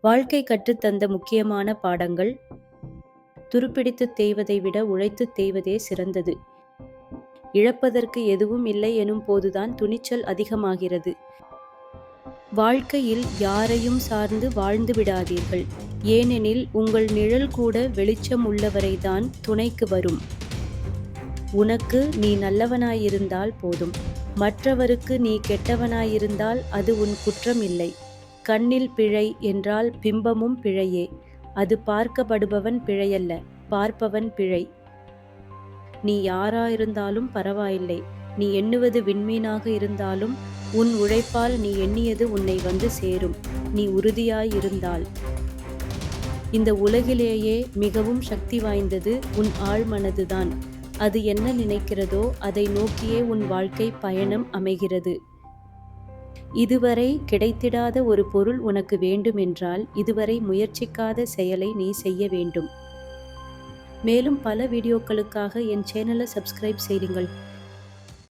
வாழ்க்கை கற்றுத்தந்த முக்கியமான பாடங்கள். துருப்பிடித்து தேய்வதை விட உழைத்து தேய்வதே சிறந்தது. இழப்பதற்கு எதுவும் இல்லை எனும் போதுதான் துணிச்சல் அதிகமாகிறது. வாழ்க்கையில் யாரையும் சார்ந்து வாழ்ந்து விடாதீர்கள். ஏனெனில் உங்கள் நிழல் கூட வெளிச்சம் உள்ளவரைதான் துணைக்கு வரும். உனக்கு நீ நல்லவனாயிருந்தால் போதும். மற்றவருக்கு நீ கெட்டவனாயிருந்தால் அது உன் குற்றம் இல்லை. கண்ணில் பிழை என்றால் பிம்பமும் பிழையே. அது பார்க்கப்படுபவன் பிழையல்ல பார்ப்பவன் பிழை. நீ யாராயிருந்தாலும் பரவாயில்லை நீ எண்ணுவது விண்மீனாக இருந்தாலும் உன் உழைப்பால் நீ எண்ணியது உன்னை வந்து சேரும் நீ உறுதியாயிருந்தால். இந்த உலகிலேயே மிகவும் சக்தி வாய்ந்தது உன் ஆழ்மனதுதான் அது என்ன நினைக்கிறதோ அதை நோக்கியே உன் வாழ்க்கை பயணம் அமைகிறது. இதுவரை கிடைத்திடாத ஒரு பொருள் உனக்கு வேண்டுமென்றால் இதுவரை முயற்சிக்காத செயலை நீ செய்ய வேண்டும். மேலும் பல வீடியோக்களுக்காக என் சேனலை சப்ஸ்கிரைப் செய்யுங்கள்.